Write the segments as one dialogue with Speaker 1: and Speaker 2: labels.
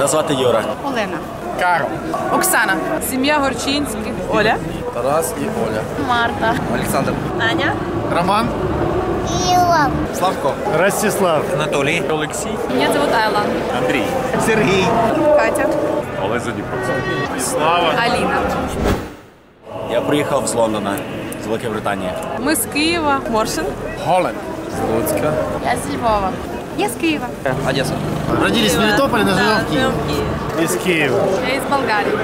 Speaker 1: Назвати Юра.
Speaker 2: Олена.
Speaker 3: Карл.
Speaker 4: Оксана. Сім'я Горчинських. Оля.
Speaker 3: Тарас і Оля.
Speaker 2: Марта.
Speaker 3: Олександр.
Speaker 2: Аня.
Speaker 3: Роман.
Speaker 2: Іла.
Speaker 3: Славко.
Speaker 5: Ростислав.
Speaker 3: Анатолій.
Speaker 1: Олексій.
Speaker 2: Меня зовут Айла.
Speaker 1: Андрій.
Speaker 3: Сергій.
Speaker 4: Катя.
Speaker 1: Олег Дніпровський.
Speaker 5: Слава.
Speaker 4: Аліна.
Speaker 1: Я приїхав з Лондона, з Великої Британії.
Speaker 4: Ми з Києва. Моршин.
Speaker 3: Голен. З Луцька.
Speaker 2: Я з Львова. Я з Києва.
Speaker 3: Одеса.
Speaker 5: Родились в Мелитополе, но живем в Киеве. Из Киева.
Speaker 2: Я із Болгарії.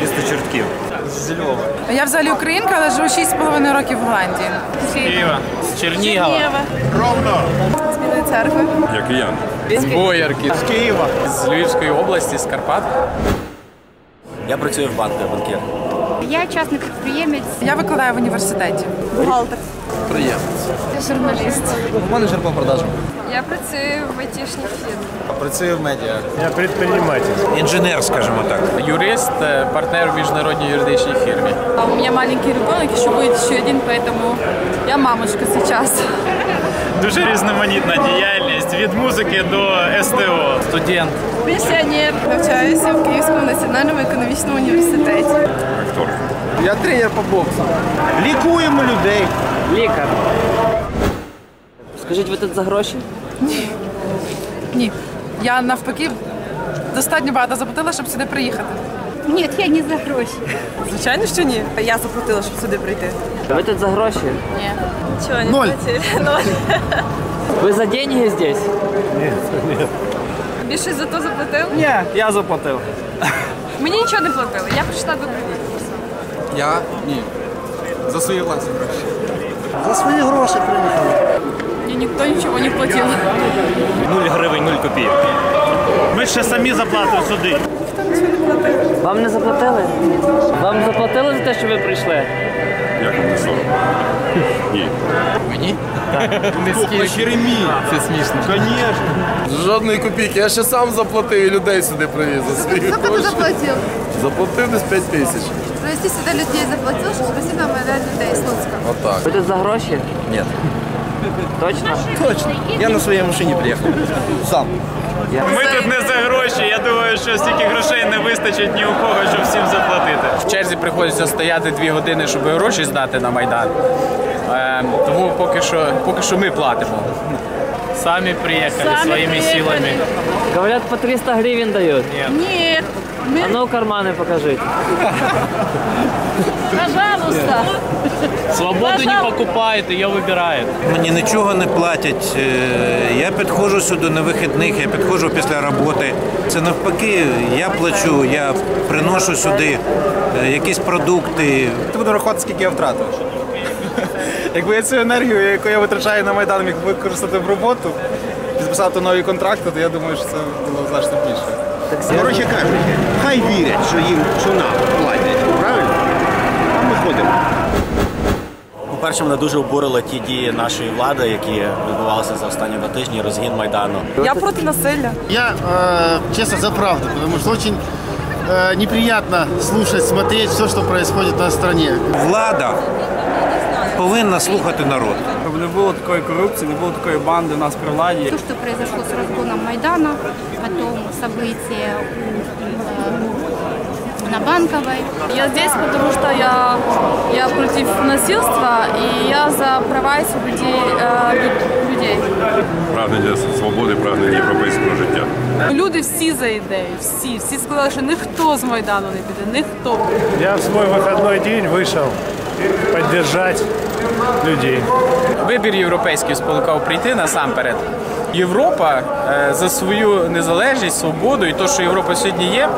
Speaker 1: Місто Чортків.
Speaker 3: З Львова.
Speaker 4: Я взагалі українка, але живу 6,5 років в Голландії.
Speaker 5: Киева.
Speaker 3: З Чернігова.
Speaker 5: Ровно.
Speaker 4: З Білої церкви.
Speaker 6: Я киян.
Speaker 3: З Боярки. З Києва. З Львівської області, з Карпат.
Speaker 1: Я працюю в банку, я банкір.
Speaker 2: Я частний підприємець.
Speaker 4: Я викладаю в університеті. Бухгалтер.
Speaker 3: Приємець.
Speaker 2: Я журналіст.
Speaker 3: Менеджер по продажам.
Speaker 2: Я працюю в айтішній фірмі.
Speaker 3: Працюю в медіа.
Speaker 5: Я предприниматель.
Speaker 6: Інженер, скажімо так.
Speaker 3: Юрист, е, партнер в міжнародній юридичній фірмі.
Speaker 2: А у меня маленький ребенок, еще будет еще один, поэтому я мамочка сейчас.
Speaker 5: Дуже різноманітна діяльність від музики до СТО.
Speaker 3: Студент.
Speaker 2: Пенсіонер. Навчаюся в Київському національному економічному університеті.
Speaker 6: Актор.
Speaker 3: Я тренер по боксу.
Speaker 7: Лікуємо людей.
Speaker 8: Лікар. Скажіть, ви тут за гроші?
Speaker 4: Ні. Ні. Я навпаки достатньо багато заплатила, щоб сюди приїхати.
Speaker 2: Ні, я не за гроші.
Speaker 4: Звичайно, що ні. Я заплатила, щоб сюди прийти.
Speaker 8: Ви тут за гроші?
Speaker 2: Ні. Чого не
Speaker 5: Ноль.
Speaker 2: платили? Ноль.
Speaker 8: Ви за деньги здесь? Ні.
Speaker 2: Більше за то заплатив?
Speaker 3: Ні, я заплатив.
Speaker 2: Мені нічого не платили. Я прийшла до.
Speaker 3: Я? Ні. За свої власні гроші.
Speaker 5: За свої гроші приїхали.
Speaker 2: Мені ніхто нічого не платив.
Speaker 1: Нуль гривень, нуль копійок.
Speaker 5: Ми ще самі заплатимо сюди.
Speaker 8: Вам не заплатили? Вам заплатили за те, що ви прийшли?
Speaker 6: Як не? Ні.
Speaker 3: Мені? Це смішно.
Speaker 7: Звісно. Жодної копійки. Я ще сам заплатив і людей сюди привіз за свої
Speaker 9: Сколько ты
Speaker 7: гроші. Заплатив десь 5 тисяч.
Speaker 9: Ну, сюда людей заплатил, что спасибо моя людей из Луцка.
Speaker 7: Отак.
Speaker 8: Ви тут за гроші?
Speaker 3: Ні.
Speaker 8: Точно?
Speaker 3: Точно. Я на своїй машині приїхав. Сам.
Speaker 5: Ми тут не за гроші. Я думаю, що стільки грошей не вистачить ні у кого, щоб всім заплатити.
Speaker 3: В черзі приходиться стояти дві години, щоб гроші здати на Майдан. Е, тому поки що, поки що ми платимо.
Speaker 5: Самі приїхали своїми силами.
Speaker 8: Говорят, по 300 гривен дают.
Speaker 2: Ні.
Speaker 8: А ну карманы покажите.
Speaker 2: Пожалуйста.
Speaker 5: Свободу не покупають, її вибирають.
Speaker 6: Мені нічого не платять. Е, Я підходжу сюди на вихідних, я підходжу після роботи. Це навпаки, я плачу, я приношу сюди е, якісь продукти.
Speaker 3: Ти буду рахувати, скільки я втратив. Якби я цю енергію, яку я витрачаю на Майдан, міг використати в роботу, підписати нові контракти, то я думаю, що це було значно більше.
Speaker 7: Коротше кажучи, хай вірять, що їм що нам платять. Правильно? А ми ходимо.
Speaker 1: По-перше, мене дуже обурили ті дії нашої влади, які відбувалися за останні два тижні, розгін Майдану.
Speaker 4: Я проти насилля.
Speaker 5: Я, э, честно, за правду, потому что очень э, неприятно слушать, смотреть все, что происходит в нашей стране.
Speaker 6: Влада повинна слухати народ.
Speaker 3: Щоб не було такої корупції, не було такої банди у нас при владі.
Speaker 9: То, что произошло с разгоном Майдана, потом события у, э, на Банковой.
Speaker 2: Я здесь, потому что я, я против насильства и я за права и свободы э, лю- людей.
Speaker 6: Прагнення свободи, прагнення європейського життя.
Speaker 4: Люди всі за ідею, всі. Всі сказали, що ніхто з Майдану не піде, ніхто.
Speaker 5: Я в свой выходной день вышел поддержать людей.
Speaker 3: Вибір європейський спонукав прийти насамперед. Європа е, за свою незалежність, свободу і те, що Європа сьогодні є,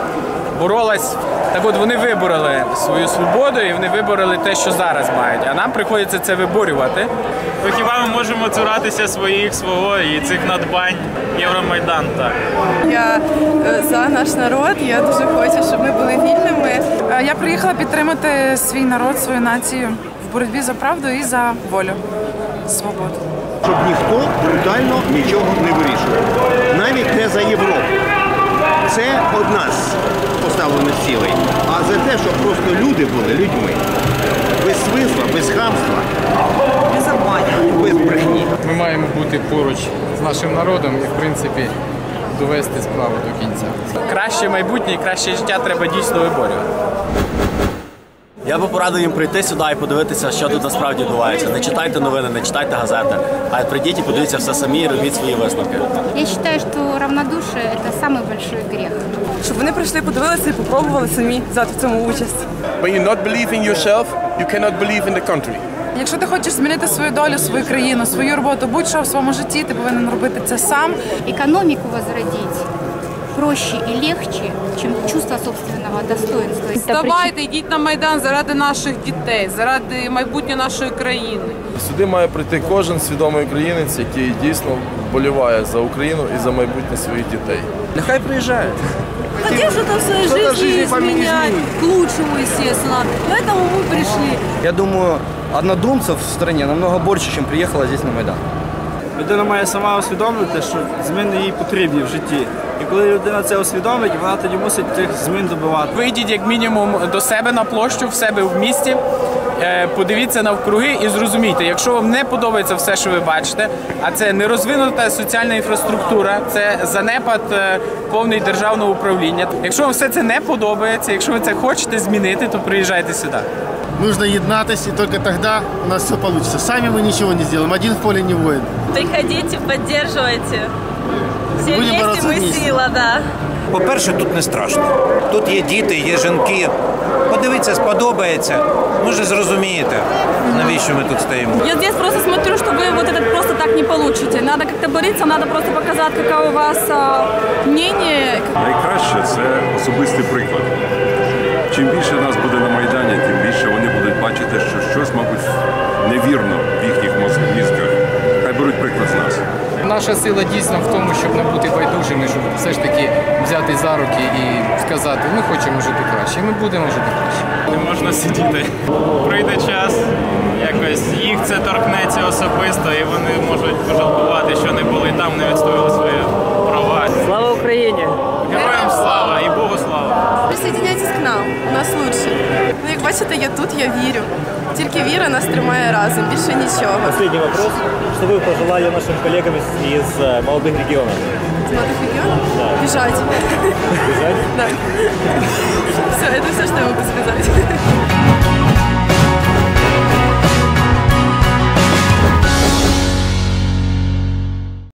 Speaker 3: боролась. Так от вони вибороли свою свободу і вони вибороли те, що зараз мають. А нам приходиться це виборювати.
Speaker 5: То хіба ми можемо цуратися своїх, свого і цих надбань Євромайдан? Так.
Speaker 4: Я е, за наш народ. Я дуже хочу, щоб ми були вільними. Е, Я приїхала підтримати свій народ, свою націю в боротьбі за правду і за волю, свободу.
Speaker 7: Щоб ніхто брутально нічого не вирішував. Навіть не за Європу. Це одна з поставлених цілей. А за те, щоб просто люди були людьми. Без свисла, без хамства, без брехні.
Speaker 3: Ми маємо бути поруч з нашим народом і, в принципі,
Speaker 10: довести справу до кінця.
Speaker 3: Краще майбутнє і краще життя треба дійсно виборювати.
Speaker 1: Я би порадив їм прийти сюди і подивитися, що тут насправді відбувається. Не читайте новини, не читайте газети, а прийдіть і подивіться все самі і робіть свої висновки.
Speaker 9: Я считаю, что равнодушие – это самый большой грех.
Speaker 4: Щоб вони прийшли, подивилися і попробували самі взяти в цьому участь.
Speaker 11: When you not believe in yourself, you cannot believe in the country.
Speaker 4: Якщо ти хочеш змінити свою долю, свою країну, свою роботу, будь-що в своєму житті, ти повинен робити це сам.
Speaker 9: Экономику возродить проще и легче, чем чувство собственного достоинства.
Speaker 12: Вставайте, йдіть на майдан заради наших дітей, заради майбутнього нашої країни.
Speaker 11: Сюди має прийти кожен свідомий українець, який дійсно вболіває за Україну і за майбутнє своїх дітей.
Speaker 10: Нехай приїжджають.
Speaker 12: Хотим что-то в своей
Speaker 11: Что-то в
Speaker 12: жизни изменять, к лучшему, естественно. Поэтому мы пришли.
Speaker 10: Я думаю, однодумцев в стране намного больше, чем приехало здесь на Майдан.
Speaker 13: Людина має сама усвідомити, що зміни їй потрібні в житті. І коли людина це усвідомить, вона тоді мусить тих змін добивати.
Speaker 3: Вийдіть як мінімум до себе на площу, в себе в місті, е, подивіться навкруги і зрозумійте, якщо вам не подобається все, що ви бачите, а це нерозвинута соціальна інфраструктура, це занепад е, повний державного управління. Якщо вам все це не подобається, якщо ви це хочете змінити, то приїжджайте сюди.
Speaker 5: Нужно еднатость, и только тогда у нас все получится. Сами мы ничего не сделаем. Один в поле не воин.
Speaker 12: Приходите, поддерживайте. Все
Speaker 6: Будем
Speaker 12: вместе
Speaker 6: бороться
Speaker 12: мы
Speaker 6: вместе.
Speaker 12: сила, да.
Speaker 6: По-перше, тут не страшно. Тут є діти, є жінки. Подивіться, сподобається. Може, зрозумієте, навіщо ми тут стоїмо.
Speaker 2: Я здесь просто смотрю, что вы вот это просто так не получите. Надо как-то бороться, надо просто показать, какое у вас а, мнение.
Speaker 14: Найкраще це особистий приклад. Чим більше нас буде на Майдані, тим більше вони будуть бачити, що щось, мабуть, невірно в їхніх мозг- мізках. Хай беруть приклад з нас.
Speaker 10: Наша сила дійсно в тому, щоб не бути байдужими, щоб все ж таки взяти за руки і сказати, ми хочемо жити краще, ми будемо жити краще.
Speaker 15: Не можна сидіти. Прийде час, якось їх це торкнеться особисто, і вони можуть пожалкувати, що не були там, не відстояли свої права.
Speaker 8: Слава Україні!
Speaker 15: Героям слава і Богу слава!
Speaker 16: Присоединяйтесь к нам, у нас лучше Ну, як бачите, я тут, я вірю. Тільки віра нас тримає разом, більше нічого.
Speaker 17: Последний вопрос. Что вы пожелали нашим коллегам из, из э, молодых регионов?
Speaker 16: З молодих регіонів?
Speaker 17: Да.
Speaker 16: Біжать.
Speaker 17: Бежать?
Speaker 16: Да. Все, це все, що я можу сказати.